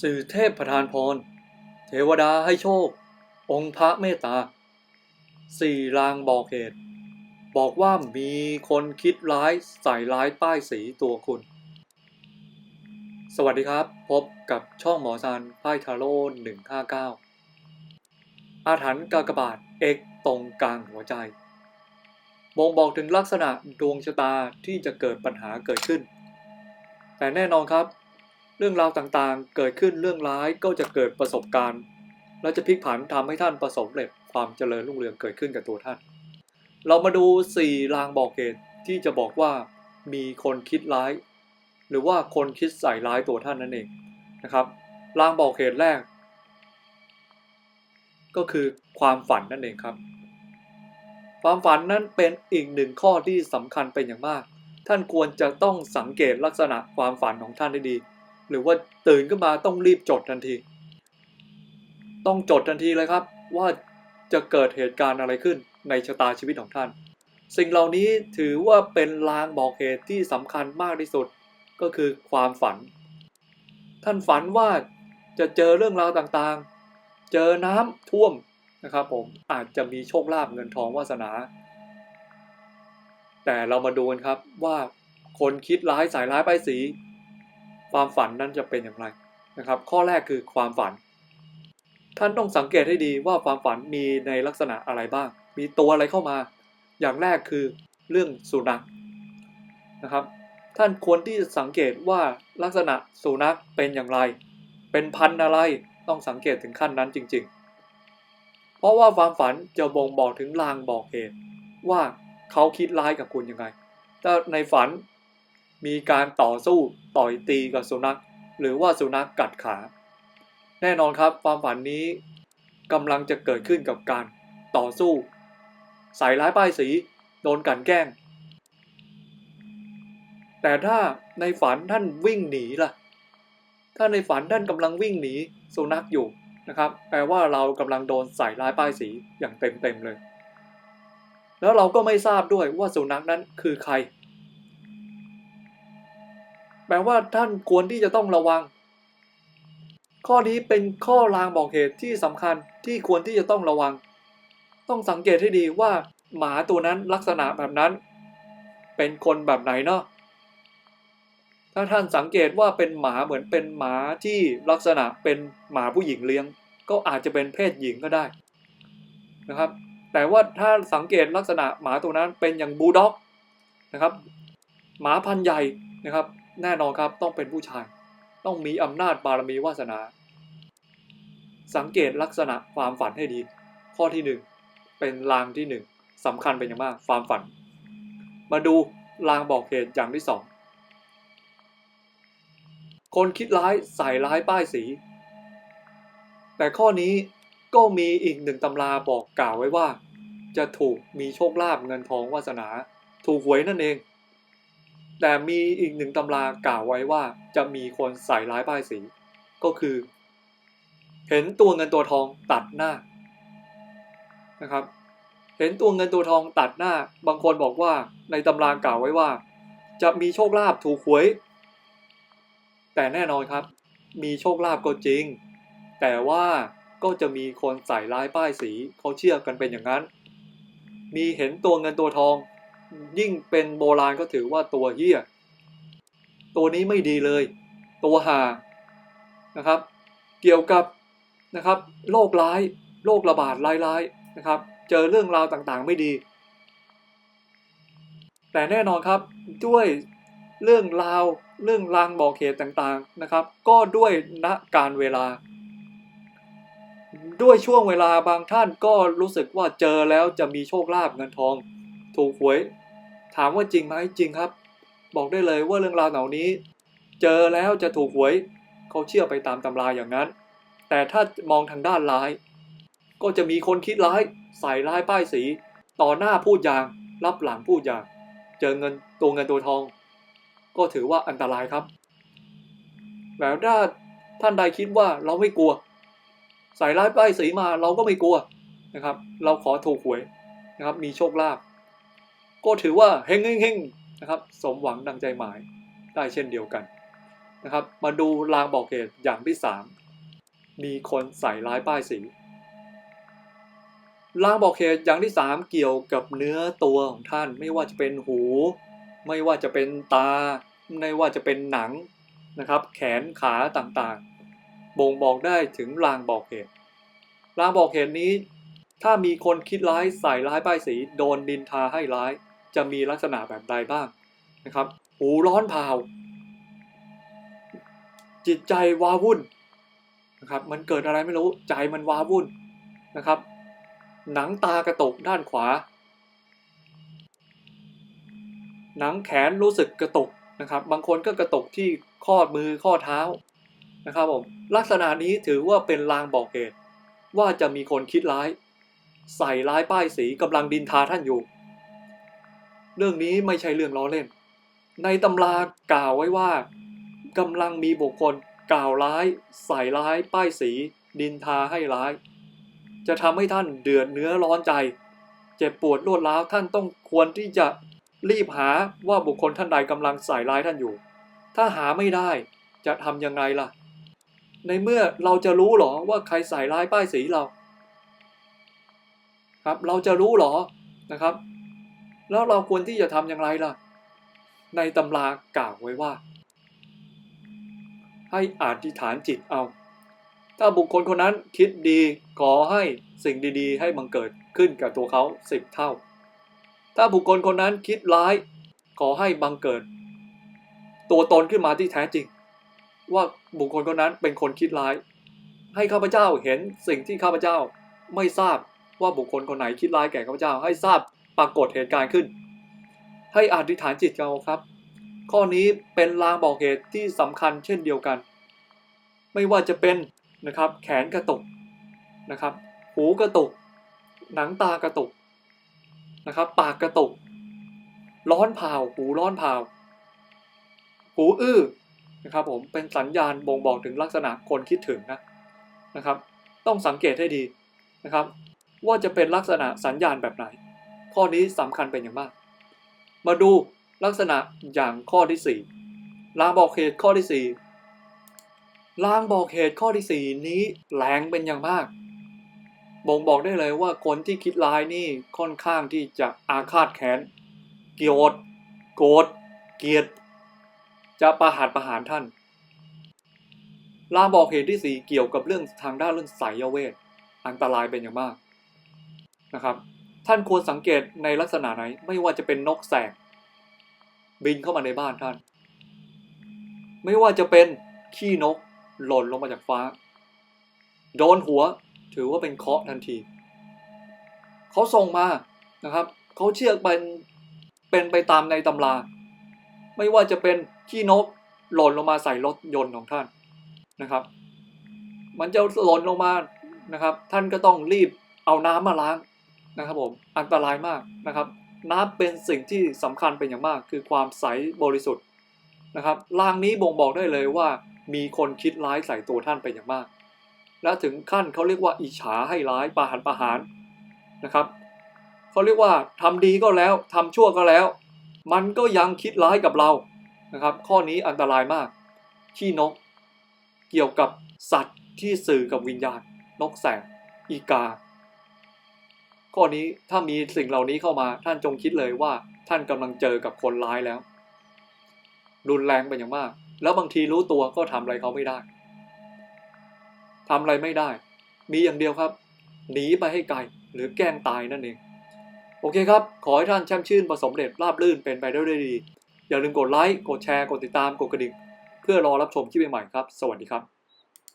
สื่อเทพประทานพร เทวดาให้โชค องค์พระเมตตา สี่ลางบอกเหตุ บอกว่ามีคนคิดร้ายใส่ร้ายป้ายสีตัวคุณ สวัสดีครับ พบกับช่องหมอซานไพ่ทาโร่159อาถรรพ์กากบาทเอกตรงกลางหัวใจบ่งบอกถึงลักษณะดวงชะตาที่จะเกิดปัญหาเกิดขึ้น แต่แน่นอนครับ เรื่องราวต่างๆ เกิดขึ้นเรื่องร้ายก็จะเกิดประสบการณ์ และจะพลิกผันทำให้ท่านประสบเร็จความเจริญรุ่งเรืองเกิดขึ้นกับตัวท่าน เรามาดู4ลางบอกเหตุที่จะบอกว่ามีคนคิดร้าย หรือว่าคนคิดใส่ร้ายตัวท่านนั่นเองนะครับลางบอกเหตุแรก ก็คือความฝันนั่นเองครับ ความฝันนั้นเป็นอีกหนึ่งข้อที่สำคัญเป็นอย่างมาก ท่านควรจะต้องสังเกตลักษณะความฝันของท่านให้ดี หรือว่าตื่นขึ้นมาต้องรีบจดทันที ต้องจดทันทีเลยครับ ว่าจะเกิดเหตุการณ์อะไรขึ้นในชะตาชีวิตของท่าน สิ่งเหล่านี้ถือว่าเป็นลางบอกเหตุที่สำคัญมากที่สุดก็คือความฝัน ท่านฝันว่าจะเจอเรื่องราวต่างๆ เจอน้ำท่วมนะครับผมอาจจะมีโชคลาภเงินทองวาสนา แต่เรามาดูกันครับว่าคนคิดร้ายสายร้ายไปสี ความฝันนั้นจะเป็นอย่างไรนะครับ ข้อแรกคือความฝัน ท่านต้องสังเกตให้ดีว่าความฝันมีในลักษณะอะไรบ้าง มีตัวอะไรเข้ามา อย่างแรกคือเรื่องสุนัขนะครับ ท่านควรที่จะสังเกตว่าลักษณะสุนัขเป็นอย่างไร เป็นพันธุ์อะไรต้องสังเกตถึงขั้นนั้นจริง ๆ เพราะว่าความฝันจะบ่งบอกถึงลางบอกเหตุว่าเขาคิดร้ายกับคุณยังไงถ้าในฝัน มีการต่อสู้ต่อยตีกับสุนัข หรือว่าสุนัขกัดขา แน่นอนครับความฝันนี้กำลังจะเกิดขึ้นกับการต่อสู้ใส่ร้ายป้ายสีโดนกันแกล้ง แต่ถ้าในฝันท่านวิ่งหนีล่ะ ถ้าในฝันท่านกำลังวิ่งหนีสุนัขอยู่นะครับ แปลว่าเรากำลังโดนใส่ร้ายป้ายสีอย่างเต็มๆเลย แล้วเราก็ไม่ทราบด้วยว่าสุนัขนั้นคือใคร แปลว่าท่านควรที่จะต้องระวัง ข้อนี้เป็นข้อลางบอกเหตุที่สำคัญที่ควรที่จะต้องระวัง ต้องสังเกตให้ดีว่าหมาตัวนั้นลักษณะแบบนั้น เป็นคนแบบไหนเนาะถ้าท่านสังเกตว่าเป็นหมาเหมือนเป็นหมาที่ลักษณะเป็นหมาผู้หญิงเลี้ยง ก็อาจจะเป็นเพศหญิงก็ได้นะครับ แต่ว่าถ้าสังเกตลักษณะหมาตัวนั้นเป็นอย่างบูลด็อกนะครับ หมาพันธุ์ใหญ่นะครับ แน่นอนครับต้องเป็นผู้ชาย ต้องมีอำนาจบารมีวาสนา สังเกตลักษณะความฝันให้ดี ข้อที่หนึ่งเป็นลางที่หนึ่งสำคัญเป็นอย่างมากความฝัน มาดูลางบอกเหตุอย่างที่สองคนคิดร้ายใส่ร้ายป้ายสี แต่ข้อนี้ก็มีอีกหนึ่งตำราบอกกล่าวไว้ว่า จะถูกมีโชคลาภเงินทองวาสนา ถูกหวยนั่นเอง แต่มีอีกหนึ่งตำรากล่าวไว้ว่าจะมีคนใส่ร้ายป้ายสี ก็คือ เห็นตัวเงินตัวทองตัดหน้านะครับ เห็นตัวเงินตัวทองตัดหน้า บางคนบอกว่าในตำรากล่าวไว้ว่า จะมีโชคลาภถูกหวย แต่แน่นอนครับ มีโชคลาภก็จริง แต่ว่าก็จะมีคนใส่ร้ายป้ายสีเขาเชื่อกันเป็นอย่างนั้น มีเห็นตัวเงินตัวทอง ยิ่งเป็นโบราณก็ถือว่าตัวเฮี้ย ตัวนี้ไม่ดีเลย ตัวหานะครับ เกี่ยวกับนะครับโรคร้ายโรคระบาดร้ายๆนะครับ เจอเรื่องราวต่างๆไม่ดี แต่แน่นอนครับด้วยเรื่องราวเรื่องลางบอกเหตุต่างๆนะครับ ก็ด้วยณการเวลา ด้วยช่วงเวลาบางท่านก็รู้สึกว่าเจอแล้วจะมีโชคลาภเงินทอง ถูกหวย ถามว่าจริงไหมจริงครับ บอกได้เลยว่าเรื่องราวเหล่านี้ เจอแล้วจะถูกหวย เขาเชื่อไปตามตำราอย่างนั้น แต่ถ้ามองทางด้านร้าย ก็จะมีคนคิดร้าย ใส่ร้ายป้ายสี ต่อหน้าพูดอย่าง รับหลังพูดอย่าง เจอเงินตัวเงินตัวทอง ก็ถือว่าอันตรายครับแล้วถ้าท่านใดคิดว่าเราไม่กลัว ใส่ร้ายป้ายสีมาเราก็ไม่กลัวนะครับ เราขอถูกหวยนะครับ มีโชคลาภ ก็ถือว่าเฮงเฮงเฮงนะครับสมหวังดังใจหมายได้เช่นเดียวกันนะครับ มาดูลางบอกเหตุอย่างที่สามมีคนใส่ร้ายป้ายสีลางบอกเหตุอย่างที่สามเกี่ยวกับเนื้อตัวของท่าน ไม่ว่าจะเป็นหู ไม่ว่าจะเป็นตา ไม่ว่าจะเป็นหนังนะครับ แขนขาต่างๆ บ่งบอกได้ถึงลางบอกเหตุลางบอกเหตุนี้ ถ้ามีคนคิดร้ายใส่ร้ายป้ายสี โดนดินทาให้ร้าย จะมีลักษณะแบบใดบ้างนะครับ หูร้อนเผาจิตใจว้าวุ่นนะครับ มันเกิดอะไรไม่รู้ใจมันว้าวุ่นนะครับ หนังตากระตุกด้านขวา หนังแขนรู้สึกกระตุกนะครับ บางคนก็กระตุกที่ข้อมือข้อเท้านะครับผมลักษณะนี้ถือว่าเป็นลางบอกเหตุว่าจะมีคนคิดร้าย ใส่ร้ายป้ายสีกำลังดินทาท่านอยู่ เรื่องนี้ไม่ใช่เรื่องล้อเล่น ในตำรากล่าวไว้ว่ากำลังมีบุคคลกล่าวร้าย ใส่ร้าย ป้ายสี ดินทาให้ร้าย จะทำให้ท่านเดือดเนื้อร้อนใจ เจ็บปวดรวดร้าวท่านต้องควรที่จะรีบหาว่าบุคคลท่านใดกำลังใส่ร้ายท่านอยู่ ถ้าหาไม่ได้จะทำยังไงล่ะ ในเมื่อเราจะรู้หรอว่าใครใส่ร้ายป้ายสีเรา ครับ เราจะรู้หรอนะครับ แล้วเราควรที่จะทำอย่างไรล่ะ ในตำรากล่าวไว้ว่า ให้อธิษฐานจิตเอา ถ้าบุคคลคนนั้นคิดดีขอให้สิ่งดีๆ ให้บังเกิดขึ้นกับตัวเขาสิบเท่า ถ้าบุคคลคนนั้นคิดร้าย ขอให้บังเกิด ตัวตนขึ้นมาที่แท้จริง ว่าบุคคลคนนั้นเป็นคนคิดร้าย ให้ข้าพเจ้าเห็นสิ่งที่ข้าพเจ้าไม่ทราบว่าบุคคลคนไหนคิดร้ายแก่ข้าพเจ้าให้ทราบ ปรากฏเหตุการณ์ขึ้น ให้อธิษฐานจิตเราครับ ข้อนี้เป็นลางบอกเหตุที่สำคัญเช่นเดียวกัน ไม่ว่าจะเป็นนะครับแขนกระตุกนะครับ หูกระตุก หนังตากระตุกนะครับ ปากกระตุก ร้อนเผาหูร้อนเผาหูอื้อนะครับผมเป็นสัญญาณบ่งบอกถึงลักษณะคนคิดถึงนะนะครับ ต้องสังเกตให้ดีนะครับ ว่าจะเป็นลักษณะสัญญาณแบบไหน ข้อนี้สำคัญเป็นอย่างมาก มาดูลักษณะอย่างข้อที่4ลางบอกเหตุข้อที่4ลางบอกเหตุข้อที่4นี้แรงเป็นอย่างมาก บ่งบอกได้เลยว่าคนที่คิดร้ายนี่ค่อนข้างที่จะอาฆาตแค้นเกลียดโกรธเกลียด จะประหารประหารท่าน ลางบอกเหตุที่4เกี่ยวกับเรื่องทางด้านเรื่องไสยเวท อันตรายเป็นอย่างมากนะครับ ท่านควรสังเกตในลักษณะไหน ไม่ว่าจะเป็นนกแสกบินเข้ามาในบ้านท่าน ไม่ว่าจะเป็นขี้นกหล่นลงมาจากฟ้า โดนหัวถือว่าเป็นเคาะทันที เขาส่งมานะครับ เขาเชื่อเป็นเป็นไปตามในตำรา ไม่ว่าจะเป็นขี้นกหล่นลงมาใส่รถยนต์ของท่านนะครับ มันจะหล่นลงมานะครับ ท่านก็ต้องรีบเอาน้ำมาล้าง นะครับผมอันตรายมากนะครับ น้ำเป็นสิ่งที่สำคัญเป็นอย่างมาก คือความใสบริสุทธิ์นะครับลางนี้บ่งบอกได้เลยว่ามีคนคิดร้ายใส่ตัวท่านเป็นอย่างมาก และถึงขั้นเขาเรียกว่าอิจฉาให้ร้ายประหารประหารนะครับเขาเรียกว่าทำดีก็แล้วทำชั่วก็แล้ว มันก็ยังคิดร้ายกับเรานะครับ ข้อนี้อันตรายมากขี้นก เกี่ยวกับสัตว์ที่สื่อกับวิญญาณนกแสกอีกา ข้อนี้ถ้ามีสิ่งเหล่านี้เข้ามาท่านจงคิดเลยว่าท่านกำลังเจอกับคนร้ายแล้ว รุนแรงเป็นอย่างมาก แล้วบางทีรู้ตัวก็ทำอะไรเขาไม่ได้ทำอะไรไม่ได้ มีอย่างเดียวครับ หนีไปให้ไกลหรือแกล้งตายนั่นเอง โอเคครับ ขอให้ท่านแช่มชื่นประสมเร็จราบรื่นเป็นไปได้ด้วยดี อย่าลืมกดไลค์ กดแชร์ กดติดตาม กดกระดิ่ง เพื่อรอรับชมคลิปใหม่ๆครับ สวัสดีครับ